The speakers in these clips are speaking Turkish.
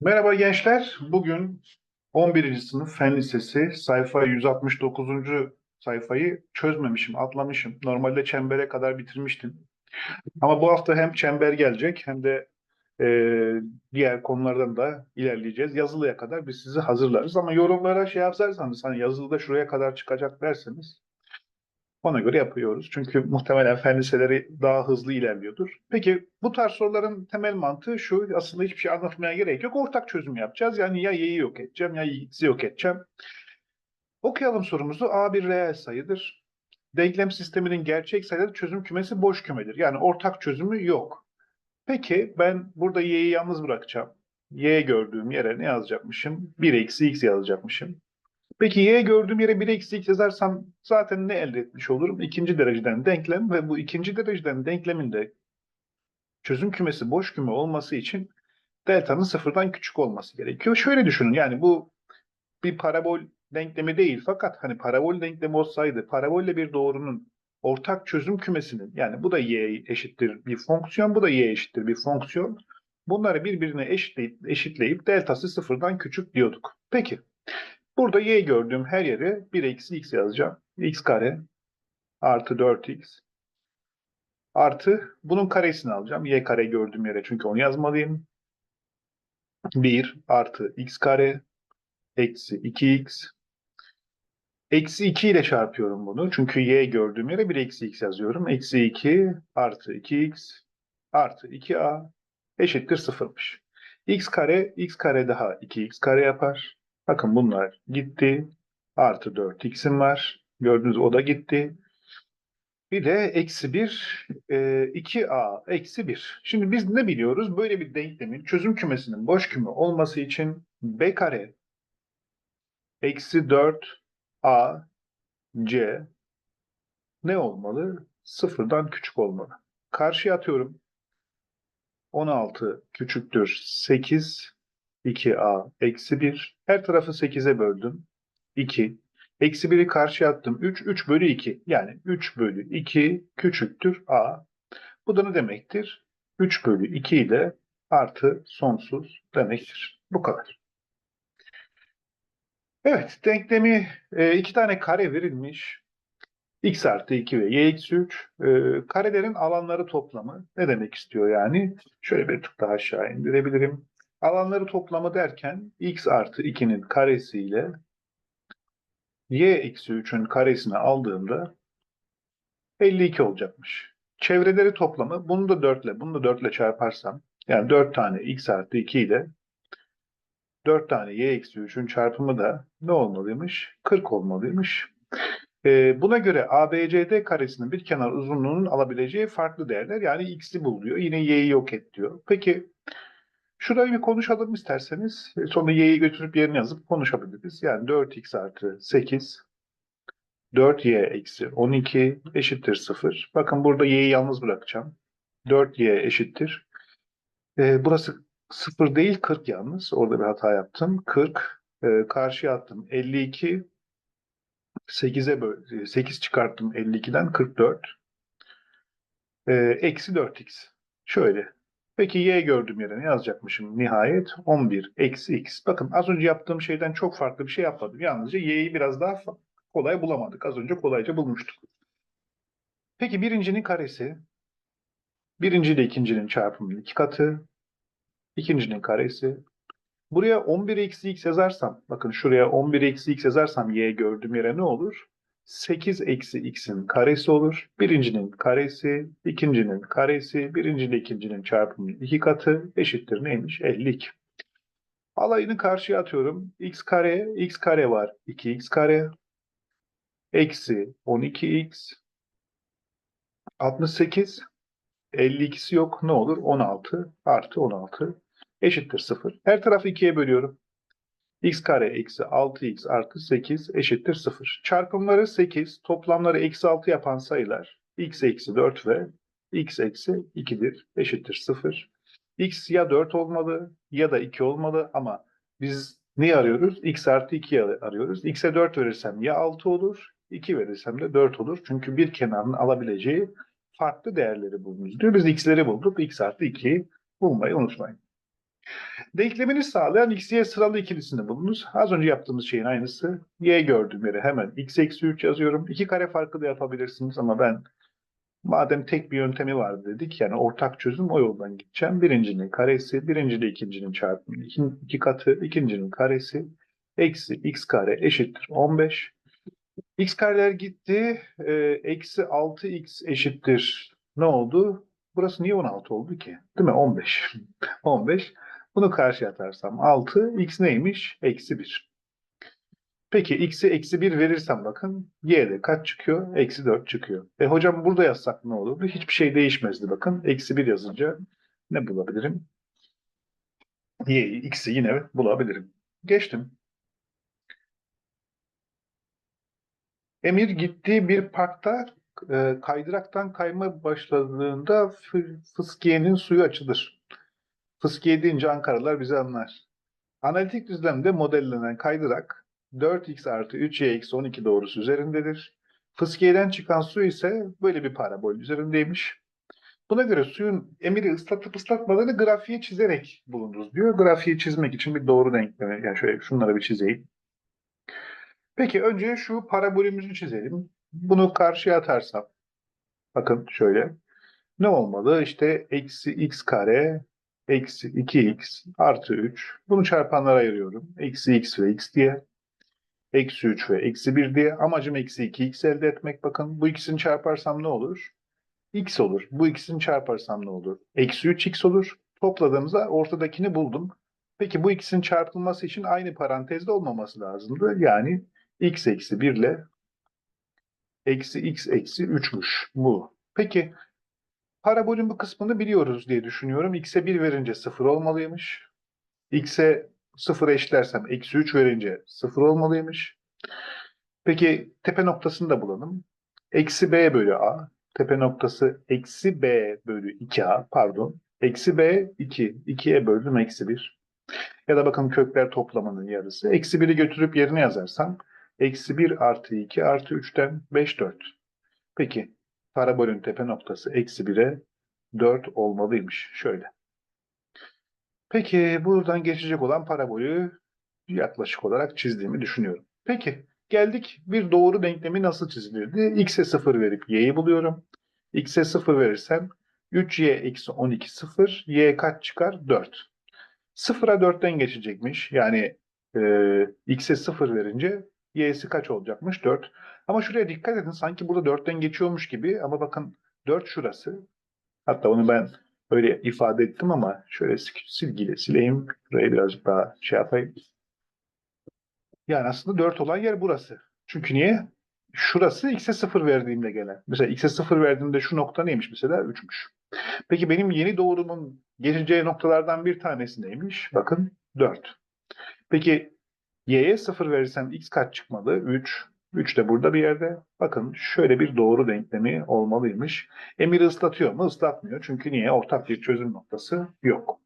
Merhaba gençler. Bugün 11. sınıf Fen Lisesi sayfa 169. sayfayı çözmemişim, atlamışım. Normalde çembere kadar bitirmiştim. Ama bu hafta hem çember gelecek hem de e, diğer konulardan da ilerleyeceğiz. Yazılıya kadar biz sizi hazırlarız. Ama yorumlara şey yazarsanız hani yazılıda şuraya kadar çıkacak derseniz ona göre yapıyoruz. Çünkü muhtemelen fen liseleri daha hızlı ilerliyordur. Peki bu tarz soruların temel mantığı şu. Aslında hiçbir şey anlatmaya gerek yok. Ortak çözüm yapacağız. Yani ya y'yi yok edeceğim ya x'i yok edeceğim. Okuyalım sorumuzu. A bir reel sayıdır. Denklem sisteminin gerçek sayıları çözüm kümesi boş kümedir. Yani ortak çözümü yok. Peki ben burada y'yi yalnız bırakacağım. Y gördüğüm yere ne yazacakmışım? 1 eksi x yazacakmışım. Peki y gördüğüm yere 1 eksi x yazarsam zaten ne elde etmiş olurum? İkinci dereceden denklem ve bu ikinci dereceden denklemin de çözüm kümesi boş küme olması için delta'nın sıfırdan küçük olması gerekiyor. Şöyle düşünün yani bu bir parabol denklemi değil fakat hani parabol denklemi olsaydı parabolle bir doğrunun ortak çözüm kümesinin yani bu da y eşittir bir fonksiyon bu da y eşittir bir fonksiyon bunları birbirine eşitleyip, eşitleyip deltası sıfırdan küçük diyorduk. Peki Burada y gördüğüm her yere 1 eksi x yazacağım. x kare artı 4x artı bunun karesini alacağım. y kare gördüğüm yere çünkü onu yazmalıyım. 1 artı x kare eksi 2x Eksi 2 ile çarpıyorum bunu. Çünkü y gördüğüm yere 1 eksi x yazıyorum. Eksi 2 artı 2x artı 2a eşittir sıfırmış. x kare x kare daha 2x kare yapar. Bakın bunlar gitti. Artı 4x'im var. Gördüğünüz o da gitti. Bir de eksi 1, e, 2a eksi 1. Şimdi biz ne biliyoruz? Böyle bir denklemin çözüm kümesinin boş küme olması için b kare eksi 4a c ne olmalı? Sıfırdan küçük olmalı. Karşıya atıyorum. 16 küçüktür 8 2a eksi 1. Her tarafı 8'e böldüm. 2. Eksi 1'i karşıya attım. 3. 3 bölü 2. Yani 3 bölü 2 küçüktür a. Bu da ne demektir? 3 bölü 2 ile artı sonsuz demektir. Bu kadar. Evet, denklemi e, iki tane kare verilmiş. x artı 2 ve y eksi 3. E, karelerin alanları toplamı ne demek istiyor yani? Şöyle bir tık daha aşağı indirebilirim. Alanları toplamı derken x artı 2'nin karesiyle y eksi 3'ün karesini aldığımda 52 olacakmış. Çevreleri toplamı bunu da 4 ile bunu da 4 ile çarparsam yani 4 tane x artı 2 ile 4 tane y eksi 3'ün çarpımı da ne olmalıymış? 40 olmalıymış. Ee, buna göre ABCD karesinin bir kenar uzunluğunun alabileceği farklı değerler yani x'i buluyor. Yine y'yi yok et diyor. Peki Şurayı bir konuşalım isterseniz. E, Sonra y'yi götürüp yerine yazıp konuşabiliriz. Yani 4x artı 8 4y eksi 12 eşittir 0. Bakın burada y'yi yalnız bırakacağım. 4y eşittir. Ee, burası 0 değil 40 yalnız. Orada bir hata yaptım. 40 e, karşıya attım. 52 8'e böl 8 çıkarttım 52'den 44. E, eksi 4x. Şöyle Peki y gördüğüm yere ne yazacakmışım nihayet? 11 eksi x. Bakın az önce yaptığım şeyden çok farklı bir şey yapmadım. Yalnızca y'yi biraz daha kolay bulamadık. Az önce kolayca bulmuştuk. Peki birincinin karesi, birinci ile ikincinin çarpımının iki katı, ikincinin karesi. Buraya 11 eksi x yazarsam, bakın şuraya 11 eksi x yazarsam y gördüğüm yere ne olur? 8 eksi x'in karesi olur. Birincinin karesi, ikincinin karesi, birinci ile ikincinin çarpımının iki katı eşittir neymiş? 52. Alayını karşıya atıyorum. x kare, x kare var. 2x kare. Eksi 12x. 68. 52'si yok. Ne olur? 16 artı 16 eşittir 0. Her tarafı 2'ye bölüyorum x kare eksi 6x artı 8 eşittir 0. Çarpımları 8, toplamları eksi 6 yapan sayılar x eksi 4 ve x eksi 2'dir. Eşittir 0. x ya 4 olmalı ya da 2 olmalı ama biz ne arıyoruz? x artı 2'yi arıyoruz. x'e 4 verirsem ya 6 olur, 2 verirsem de 4 olur. Çünkü bir kenarın alabileceği farklı değerleri bulunuz diyor. Biz x'leri bulduk. x artı 2'yi bulmayı unutmayın. Denklemini sağlayan x, y sıralı ikilisini bulunuz. Az önce yaptığımız şeyin aynısı. Y gördüğüm yere hemen x eksi 3 yazıyorum. İki kare farkı da yapabilirsiniz ama ben madem tek bir yöntemi var dedik yani ortak çözüm o yoldan gideceğim. Birincinin karesi, birinciyle ikincinin çarpımı iki, katı, ikincinin karesi eksi x kare eşittir 15. x kareler gitti. Ee, Eksi 6x eşittir ne oldu? Burası niye 16 oldu ki? Değil mi? 15. 15. Bunu karşıya atarsam 6. X neymiş? Eksi 1. Peki x'e eksi 1 verirsem bakın y'de kaç çıkıyor? Eksi 4 çıkıyor. E hocam burada yazsak ne olurdu? Hiçbir şey değişmezdi bakın. Eksi 1 yazınca ne bulabilirim? y'yi, x'i yine bulabilirim. Geçtim. Emir gittiği bir parkta e, kaydıraktan kayma başladığında fı- fıskiyenin suyu açılır. Fıskiye deyince Ankaralılar bizi anlar. Analitik düzlemde modellenen kaydırak 4x artı 3y eksi 12 doğrusu üzerindedir. Fıskiyeden çıkan su ise böyle bir parabol üzerindeymiş. Buna göre suyun emiri ıslatıp ıslatmadığını grafiğe çizerek bulunuz diyor. Grafiği çizmek için bir doğru denklemi, yani şöyle şunları bir çizeyim. Peki önce şu parabolümüzü çizelim. Bunu karşıya atarsam, bakın şöyle. Ne olmalı? İşte eksi x kare eksi 2x artı 3. Bunu çarpanlara ayırıyorum. Eksi x ve x diye. Eksi 3 ve eksi 1 diye. Amacım eksi 2x elde etmek. Bakın bu ikisini çarparsam ne olur? x olur. Bu ikisini çarparsam ne olur? Eksi 3x olur. Topladığımızda ortadakini buldum. Peki bu ikisinin çarpılması için aynı parantezde olmaması lazımdı. Yani x eksi 1 ile eksi x eksi 3'müş bu. Peki parabolün bu kısmını biliyoruz diye düşünüyorum. x'e 1 verince 0 olmalıymış. x'e 0 eşlersem eksi 3 verince 0 olmalıymış. Peki tepe noktasını da bulalım. Eksi b bölü a. Tepe noktası eksi b bölü 2a pardon. Eksi b 2. 2'ye böldüm eksi 1. Ya da bakın kökler toplamının yarısı. Eksi 1'i götürüp yerine yazarsam eksi 1 artı 2 artı 3'ten 5 4. Peki parabolün tepe noktası eksi 1'e 4 olmalıymış. Şöyle. Peki buradan geçecek olan parabolü yaklaşık olarak çizdiğimi düşünüyorum. Peki geldik bir doğru denklemi nasıl çizilirdi? X'e 0 verip y'yi buluyorum. X'e 0 verirsem 3y eksi 12 0. Y kaç çıkar? 4. 0'a 4'ten geçecekmiş. Yani e, x'e 0 verince y'si kaç olacakmış? 4. Ama şuraya dikkat edin. Sanki burada 4'ten geçiyormuş gibi. Ama bakın 4 şurası. Hatta onu ben öyle ifade ettim ama şöyle sil- silgiyle sileyim. Burayı birazcık daha şey yapayım. Yani aslında 4 olan yer burası. Çünkü niye? Şurası x'e 0 verdiğimde gelen. Mesela x'e 0 verdiğimde şu nokta neymiş mesela? 3'müş. Peki benim yeni doğrumun geçeceği noktalardan bir tanesi neymiş? Bakın 4. Peki y'ye 0 verirsem x kaç çıkmalı? 3. 3 de burada bir yerde. Bakın şöyle bir doğru denklemi olmalıymış. Emir ıslatıyor mu? Islatmıyor. Çünkü niye? Ortak bir çözüm noktası yok.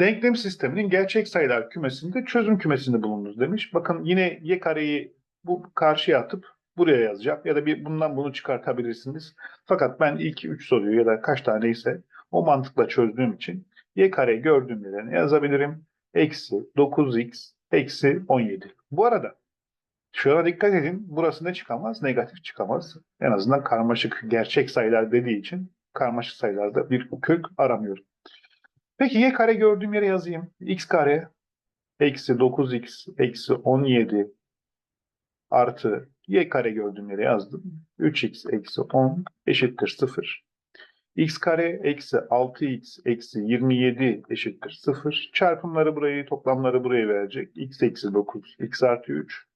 Denklem sisteminin gerçek sayılar kümesinde çözüm kümesini bulunuz demiş. Bakın yine y kareyi bu karşıya atıp buraya yazacağım. Ya da bir bundan bunu çıkartabilirsiniz. Fakat ben ilk 3 soruyu ya da kaç taneyse o mantıkla çözdüğüm için y kare gördüğüm yere ne yazabilirim? Eksi 9x eksi 17. Bu arada şuna dikkat edin. Burası ne çıkamaz? Negatif çıkamaz. En azından karmaşık gerçek sayılar dediği için karmaşık sayılarda bir kök aramıyorum. Peki y kare gördüğüm yere yazayım. x kare eksi 9x eksi 17 artı y kare gördüğüm yere yazdım. 3x eksi 10 eşittir 0. x kare eksi 6x eksi 27 eşittir 0. Çarpımları burayı, toplamları buraya verecek. x eksi 9, x artı 3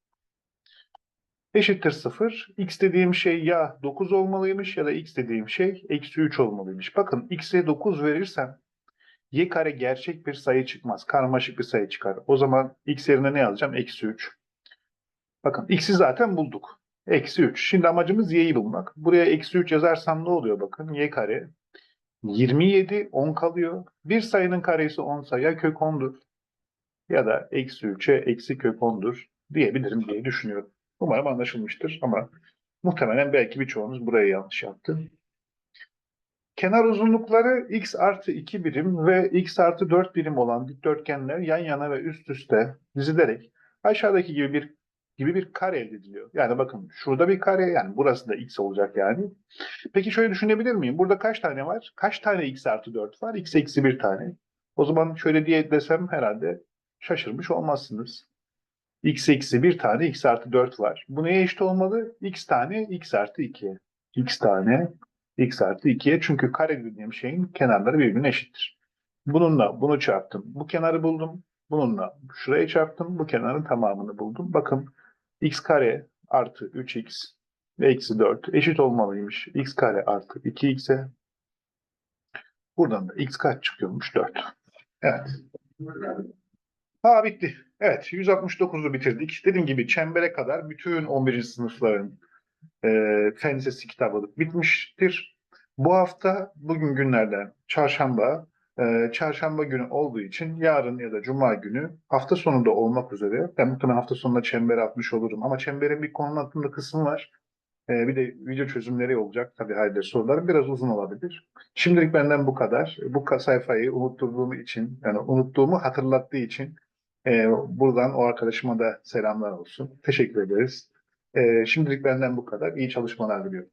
eşittir 0. x dediğim şey ya 9 olmalıymış ya da x dediğim şey eksi 3 olmalıymış. Bakın x'e 9 verirsem y kare gerçek bir sayı çıkmaz. Karmaşık bir sayı çıkar. O zaman x yerine ne yazacağım? Eksi 3. Bakın x'i zaten bulduk. Eksi 3. Şimdi amacımız y'yi bulmak. Buraya eksi 3 yazarsam ne oluyor bakın? y kare 27 10 kalıyor. Bir sayının karesi 10 sa ya kök 10'dur ya da eksi 3'e eksi kök 10'dur diyebilirim diye düşünüyorum. Umarım anlaşılmıştır ama muhtemelen belki birçoğunuz burayı yanlış yaptı. kenar uzunlukları x artı 2 birim ve x artı 4 birim olan dikdörtgenler yan yana ve üst üste dizilerek aşağıdaki gibi bir gibi bir kare elde ediliyor. Yani bakın şurada bir kare yani burası da x olacak yani. Peki şöyle düşünebilir miyim? Burada kaç tane var? Kaç tane x artı 4 var? x eksi 1 tane. O zaman şöyle diye desem herhalde şaşırmış olmazsınız. x eksi 1 tane x artı 4 var. Bu neye eşit olmalı? x tane x artı 2. x tane x artı 2'ye çünkü kare dediğim şeyin kenarları birbirine eşittir. Bununla bunu çarptım. Bu kenarı buldum. Bununla şuraya çarptım. Bu kenarın tamamını buldum. Bakın x kare artı 3x ve eksi 4 eşit olmalıymış. x kare artı 2x'e. Buradan da x kaç çıkıyormuş? 4. Evet. Ha bitti. Evet 169'u bitirdik. Dediğim gibi çembere kadar bütün 11. sınıfların e, fen lisesi kitabı bitmiştir. Bu hafta bugün günlerden çarşamba e, çarşamba günü olduğu için yarın ya da cuma günü hafta sonunda olmak üzere ben muhtemelen hafta sonunda çembere atmış olurum ama çemberin bir konu hakkında kısmı var. E, bir de video çözümleri olacak. Tabii halde soruları biraz uzun olabilir. Şimdilik benden bu kadar. Bu sayfayı unutturduğum için yani unuttuğumu hatırlattığı için e, buradan o arkadaşıma da selamlar olsun. Teşekkür ederiz. E, şimdilik benden bu kadar. İyi çalışmalar diliyorum.